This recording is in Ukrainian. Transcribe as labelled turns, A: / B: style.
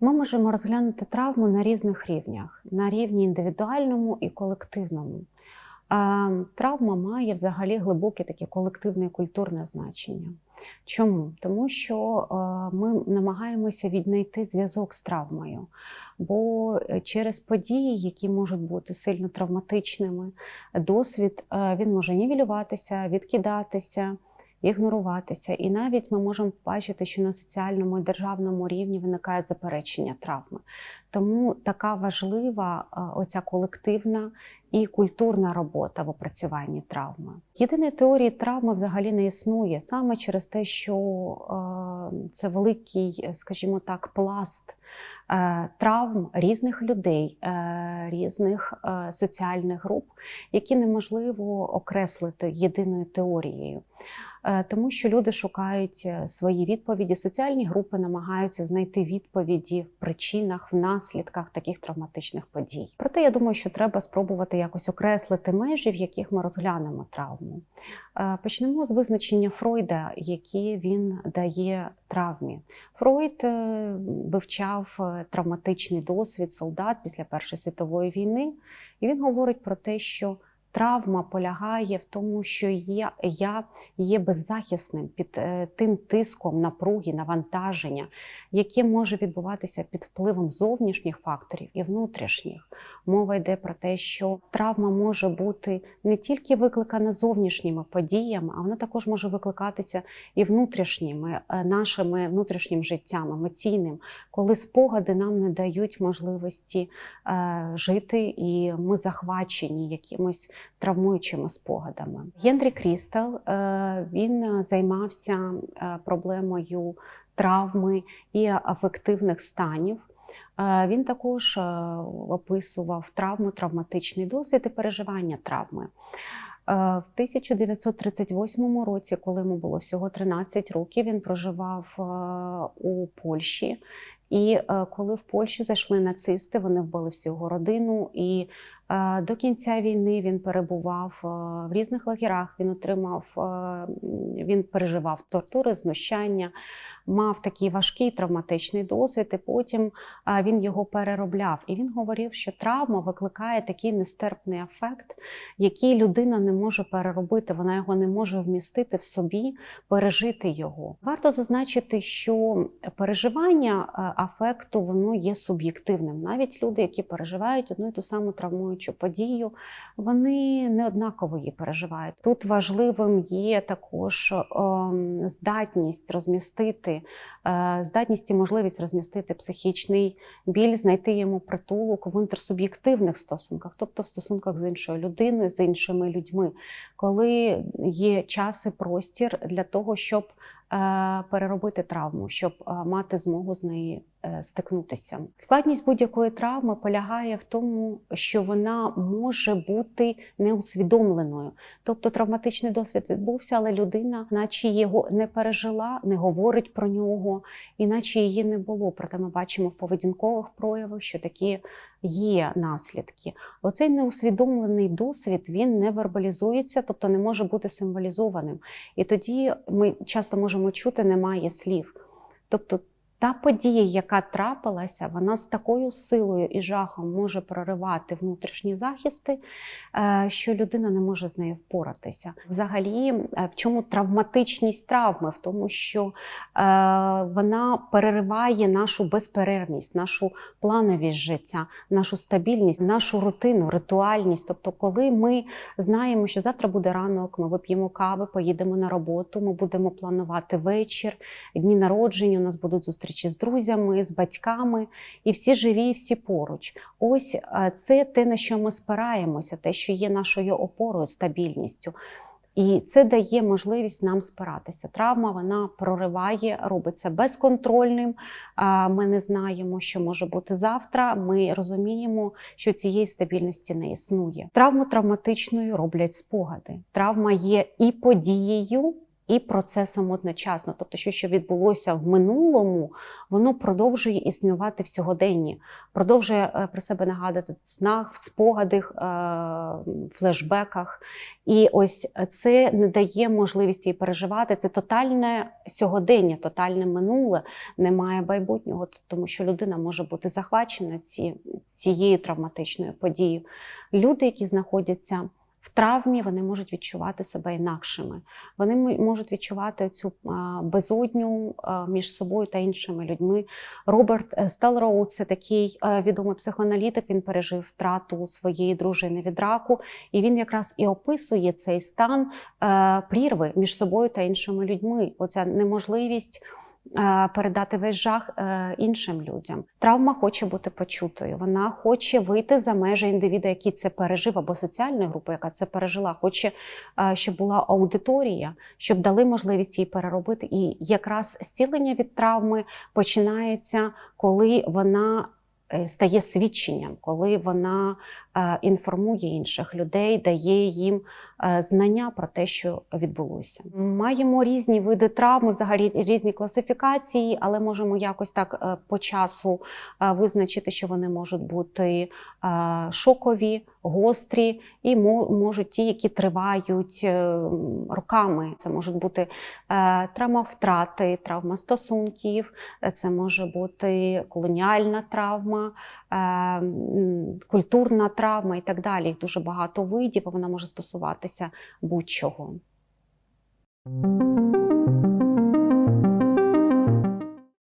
A: Ми можемо розглянути травму на різних рівнях: на рівні індивідуальному і колективному. Травма має взагалі глибоке таке колективне і культурне значення. Чому? Тому що ми намагаємося віднайти зв'язок з травмою, бо е, через події, які можуть бути сильно травматичними, досвід е, він може нівелюватися, відкидатися ігноруватися. І навіть ми можемо бачити, що на соціальному і державному рівні виникає заперечення травми. Тому така важлива оця колективна і культурна робота в опрацюванні травми. Єдиної теорії травми взагалі не існує саме через те, що це великий, скажімо так, пласт. е, Травм різних людей, е, різних е, соціальних груп, які неможливо окреслити єдиною теорією. Е, Тому що люди шукають е, свої відповіді, соціальні групи намагаються знайти відповіді в причинах, в наслідках таких травматичних подій. Проте я думаю, що треба спробувати якось окреслити межі, в яких ми розглянемо травму. Е, Почнемо з визначення Фройда, які він дає травмі. Фройд вивчав травматичний досвід солдат після Першої світової війни, і він говорить про те, що Травма полягає в тому, що я, я є беззахисним під е, тим тиском напруги, навантаження, яке може відбуватися під впливом зовнішніх факторів і внутрішніх. Мова йде про те, що травма може бути не тільки викликана зовнішніми подіями, а вона також може викликатися і внутрішніми е, нашими внутрішнім життям, емоційним, коли спогади нам не дають можливості е, жити, і ми захвачені якимось травмуючими спогадами. Генрі Крістел е, він займався е, проблемою травми і афективних станів. Е, Він також е, описував травму, травматичний досвід і переживання травми. Е, В 1938 році, коли йому було всього 13 років, він проживав е, у Польщі. І е, коли в Польщу зайшли нацисти, вони вбили всю його родину. І е, до кінця війни він перебував е, в різних лагерах. Він отримав, е, він переживав тортури, знущання, мав такий важкий травматичний досвід. І потім він його переробляв. І він говорив, що травма викликає такий нестерпний ефект, який людина не може переробити. Вона його не може вмістити в собі, пережити його. Варто зазначити, що переживання афекту воно є суб'єктивним. Навіть люди, які переживають одну і ту саму травмуючу подію, вони не однаково її переживають. Тут важливим є також ем, здатність розмістити, е, здатність і можливість розмістити психічний біль, знайти йому притулок в інтерсуб'єктивних стосунках, тобто в стосунках з іншою людиною, з іншими людьми, коли є час і простір для того, щоб переробити травму, щоб е, мати змогу з неї е, стикнутися. Складність будь-якої травми полягає в тому, що вона може бути неусвідомленою. Тобто травматичний досвід відбувся, але людина, наче його не пережила, не говорить про нього, іначе її не було. Проте ми бачимо в поведінкових проявах, що такі є наслідки. Оцей неусвідомлений досвід він не вербалізується, тобто не може бути символізованим. І тоді ми часто можемо чути, немає слів. Тобто та подія, яка трапилася, вона з такою силою і жахом може проривати внутрішні захисти, е, що людина не може з нею впоратися. Взагалі, е, в чому травматичність травми? В тому, що е, вона перериває нашу безперервність, нашу плановість життя, нашу стабільність, нашу рутину, ритуальність. Тобто, коли ми знаємо, що завтра буде ранок, ми вип'ємо кави, поїдемо на роботу, ми будемо планувати вечір, дні народження, у нас будуть зустрічі з друзями, з батьками, і всі живі, і всі поруч. Ось це те, на що ми спираємося, те, що є нашою опорою, стабільністю. І це дає можливість нам спиратися. Травма вона прориває, робиться безконтрольним. Ми не знаємо, що може бути завтра. Ми розуміємо, що цієї стабільності не існує. Травму травматичною роблять спогади. Травма є і подією, і процесом одночасно. Тобто, що, що відбулося в минулому, воно продовжує існувати в сьогоденні, продовжує е, про себе нагадати в снах, в спогадах, е, флешбеках. І ось це не дає можливості її переживати. Це тотальне сьогодення, тотальне минуле, немає майбутнього, тому що людина може бути захвачена ці, цією травматичною подією. Люди, які знаходяться в травмі, вони можуть відчувати себе інакшими. Вони можуть відчувати цю безодню між собою та іншими людьми. Роберт е, Стелроу це такий е, відомий психоаналітик. Він пережив втрату своєї дружини від раку, і він якраз і описує цей стан е, прірви між собою та іншими людьми. Оця неможливість. Е, Передати весь жах е, іншим людям. Травма хоче бути почутою. Вона хоче вийти за межі індивіда, який це пережив, або соціальної групи, яка це пережила. Хоче, е, щоб була аудиторія, щоб дали можливість її переробити. І якраз зцілення від травми починається, коли вона стає свідченням, коли вона інформує інших людей, дає їм е, знання про те, що відбулося. Маємо різні види травми, взагалі різні класифікації, але можемо якось так е, по часу е, визначити, що вони можуть бути е, шокові, гострі і можуть ті, які тривають е, роками. Це можуть бути е, травма втрати, травма стосунків, е, це може бути колоніальна травма, е, культурна травма і так далі. Їх дуже багато видів, а вона може стосуватися будь-чого.